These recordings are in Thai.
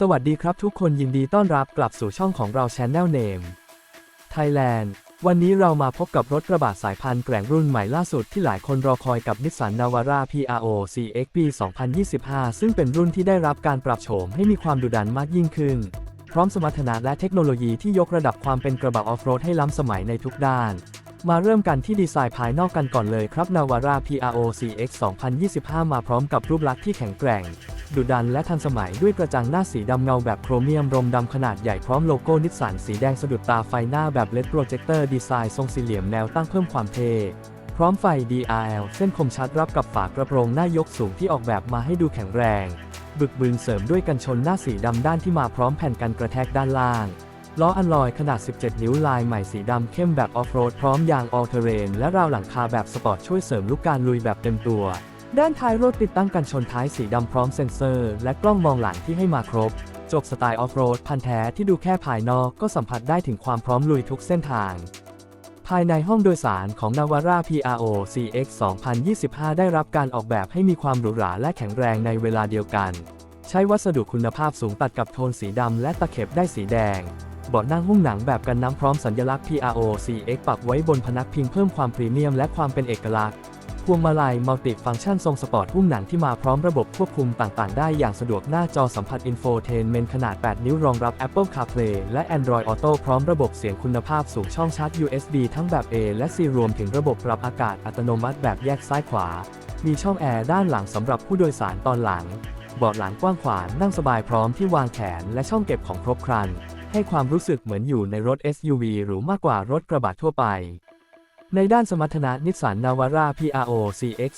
สวัสดีครับทุกคนยินดีต้อนรับกลับสู่ช่องของเรา Channel Name Thailand วันนี้เรามาพบกับรถกระบะสายพันธุ์แกร่งรุ่นใหม่ล่าสุดที่หลายคนรอคอยกับ Nissan Navara PRO CX ปี 2025 ซึ่งเป็นรุ่นที่ได้รับการปรับโฉมให้มีความดุดันมากยิ่งขึ้น พร้อมสมรรถนะและเทคโนโลยีที่ยกระดับความเป็นกระบะออฟโรดให้ล้ำสมัยในทุกด้าน มาเริ่มกันที่ดีไซน์ภายนอกกันก่อนเลยครับ Navara PRO CX 2025 มาพร้อมกับรูปลักษณ์ที่แข็งแกร่ง ดุดันและทันสมัยด้วยกระจังหน้าสีดำเงาแบบโครเมียมรมดำขนาดใหญ่พร้อมโลโก้นิสสันสีแดงสะดุดตาไฟหน้าแบบเลดโปรเจคเตอร์ดีไซน์ทรงสี่เหลี่ยมแนวตั้งเพิ่มความเท่พร้อมไฟ DRL เส้นคมชัดรับกับฝากระโปรงหน้ายกสูงที่ออกแบบมาให้ดูแข็งแรง บึกบึนเสริมด้วยกันชนหน้าสีดำด้านที่มาพร้อมแผ่นกันกระแทกด้านล่าง ล้ออันลอยขนาด 17 นิ้วลายใหม่สีดำเข้มแบบออฟโรดพร้อมยางออลเทเรนและราวหลังคาแบบสปอร์ตช่วยเสริมลุกการลุยแบบเต็มตัว ด้านท้ายรถติดตั้งกันชนท้ายสีดำพร้อมเซ็นเซอร์ และกล้องมองหลังที่ให้มาครบ จบสไตล์ออฟโรดพันแท้ที่ดูแค่ภายนอกก็สัมผัสได้ถึงความพร้อมลุยทุกเส้นทาง ภายในห้องโดยสารของ Navara PRO CX 2025 ได้รับการออกแบบให้มีความหรูหราและแข็งแรงในเวลาเดียวกัน ใช้วัสดุคุณภาพสูงตัดกับโทนสีดำและตะเข็บได้สีแดง บาะนั่งหุ้มหนังแบบกันน้ำพร้อมสัญลักษณ์ PRO CX ปักไว้บนพนักพิงเพิ่มความพรีเมียมและความเป็นเอกลักษณ์พวงมาลัยมัลติฟังก์ชันทรงสปอร์ตหุ้มหนังที่มาพร้อมระบบควบคุมต่าง ๆ ได้อย่างสะดวกหน้าจอสัมผัสอินโฟเทนเมนขนาด 8 นิ้วรองรับ Apple CarPlay และ Android Auto พร้อมระบบเสียงคุณภาพสูงช่องชาร์จ USB ทั้งแบบ A และ C รวมถึงระบบปรับอากาศอัตโนมัติแบบแยกซ้ายขวา มีช่องแอร์ด้านหลังสำหรับผู้โดยสารตอนหลัง เบาะหลังกว้างขวางนั่งสบายพร้อมที่วางแขนและช่องเก็บของครบครัน ให้ความรู้สึกเหมือนอยู่ในรถ SUV หรือมากกว่ารถกระบะทั่วไป ในด้านสมรรถนะนิสสันนาวาร่า PRO CX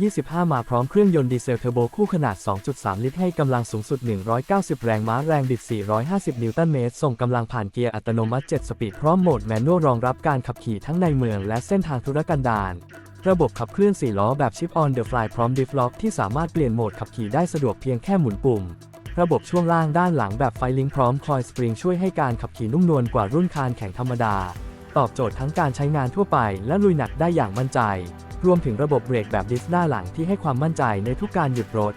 2025 มาพร้อมเครื่องยนต์ดีเซลเทอร์โบคู่ขนาด 2.3 ลิตรให้กำลังสูงสุด 190 แรงม้าแรงบิด 450 นิวตันเมตร ส่งกำลังผ่านเกียร์อัตโนมัติ 7 สปีดพร้อมโหมดแมนนวลรองรับการขับขี่ทั้งในเมืองและเส้นทางธุรกันดารระบบขับเคลื่อน4ล้อแบบชิปออนเดอะฟลายพร้อมดิฟล็อกที่สามารถเปลี่ยนโหมดขับขี่ได้สะดวกเพียงแค่หมุนปุ่ม ระบบช่วงล่างด้านหลังแบบไฟลิงพร้อมคอยสปริงช่วยให้การขับขี่นุ่มนวลกว่ารุ่นคานแข่งธรรมดา ตอบโจทย์ทั้งการใช้งานทั่วไปและลุยหนักได้อย่างมั่นใจ รวมถึงระบบเบรกแบบดิสหน้านหลังที่ให้ความมั่นใจในทุกการหยุดรถ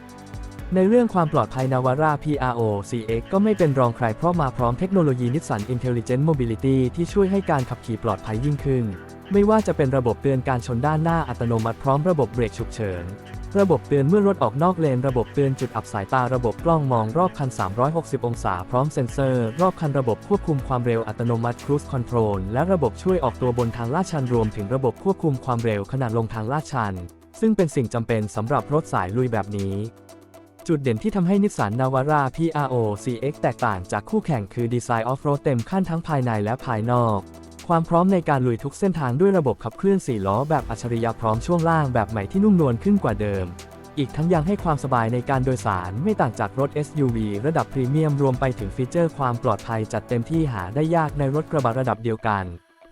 ในเรื่องความปลอดภัย Navara PRO CX ก็ไม่เป็นรองใครเพราะมาพร้อมเทคโนโลยี Nissan Intelligent Mobility ที่ช่วยให้การขับขี่ปลอดภัยยิ่งขึ้น ไม่ว่าจะเป็นระบบเตือนการชนด้านหน้าอัตโนมัติพร้อมระบบเบรกฉุกเฉิน ระบบเตือนเมื่อรถออกนอกเลน ระบบเตือนจุดอับสายตา ระบบกล้องมองรอบคัน 360 องศา พร้อมเซ็นเซอร์ รอบคัน ระบบควบคุมความเร็วอัตโนมัติ Cruise Control และระบบช่วยออกตัวบนทางลาดชัน รวมถึงระบบควบคุมความเร็วขณะลงทางลาดชัน ซึ่งเป็นสิ่งจำเป็นสำหรับรถสายลุยแบบนี้ จุดเด่นที่ทำให้นิสสันนาวาร่า PRO CX แตกต่างจากคู่แข่งคือดีไซน์ออฟโรดเต็มขั้นทั้งภายในและภายนอก ความพร้อมในการลุยทุกเส้นทางด้วยระบบขับเคลื่อน4ล้อแบบอัจฉริยะพร้อมช่วงล่างแบบใหม่ที่นุ่มนวลขึ้นกว่าเดิม อีกทั้งยังให้ความสบายในการโดยสารไม่ต่างจากรถ SUV ระดับพรีเมียมรวมไปถึงฟีเจอร์ความปลอดภัยจัดเต็มที่หาได้ยากในรถกระบะระดับเดียวกัน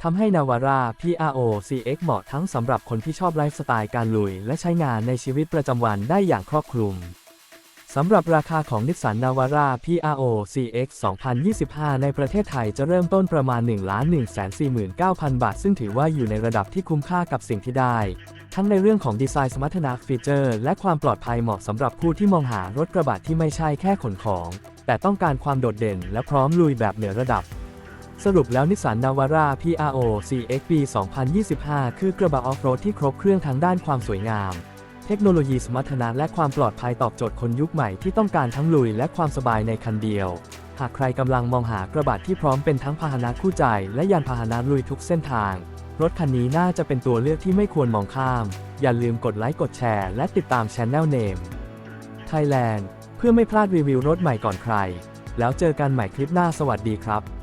ทำให้ Navara PRO CX เหมาะทั้งสำหรับคนที่ชอบไลฟ์สไตล์การลุย และใช้งานในชีวิตประจำวันได้อย่างครอบคลุม สำหรับราคาของ Nissan Navara PRO CX 2025 ในประเทศไทยจะเริ่มต้นประมาณ 1 1 4 9 0 0 0 บาท ซึ่งถือว่าอยู่ในระดับที่คุ้มค่ากับสิ่งที่ได้ ทั้งในเรื่องของดีไซน์สมรรถนะฟีเจอร์ และความปลอดภัยเหมาะสำหรับผู้ที่มองหารถกระบะที่ไม่ใช่แค่ขนของ แต่ต้องการความโดดเด่นและพร้อมลุยแบบเหนือระดับสรุปแล้วนิสสันนาวาร่า PRO CX ปี 2025 คือกระบะออฟโรดที่ครบเครื่องทั้งด้านความสวยงาม เทคโนโลยีสมรรถนะและความปลอดภัยตอบโจทย์คนยุคใหม่ที่ต้องการทั้งลุยและความสบายในคันเดียว หากใครกำลังมองหากระบะที่พร้อมเป็นทั้งพาหนะคู่ใจและยานพาหนะลุยทุกเส้นทาง รถคันนี้น่าจะเป็นตัวเลือกที่ไม่ควรมองข้าม อย่าลืมกดไลค์กดแชร์และติดตาม Channel Name Thailand เพื่อไม่พลาดรีวิวรถใหม่ก่อนใคร แล้วเจอกันใหม่คลิปหน้าสวัสดีครับ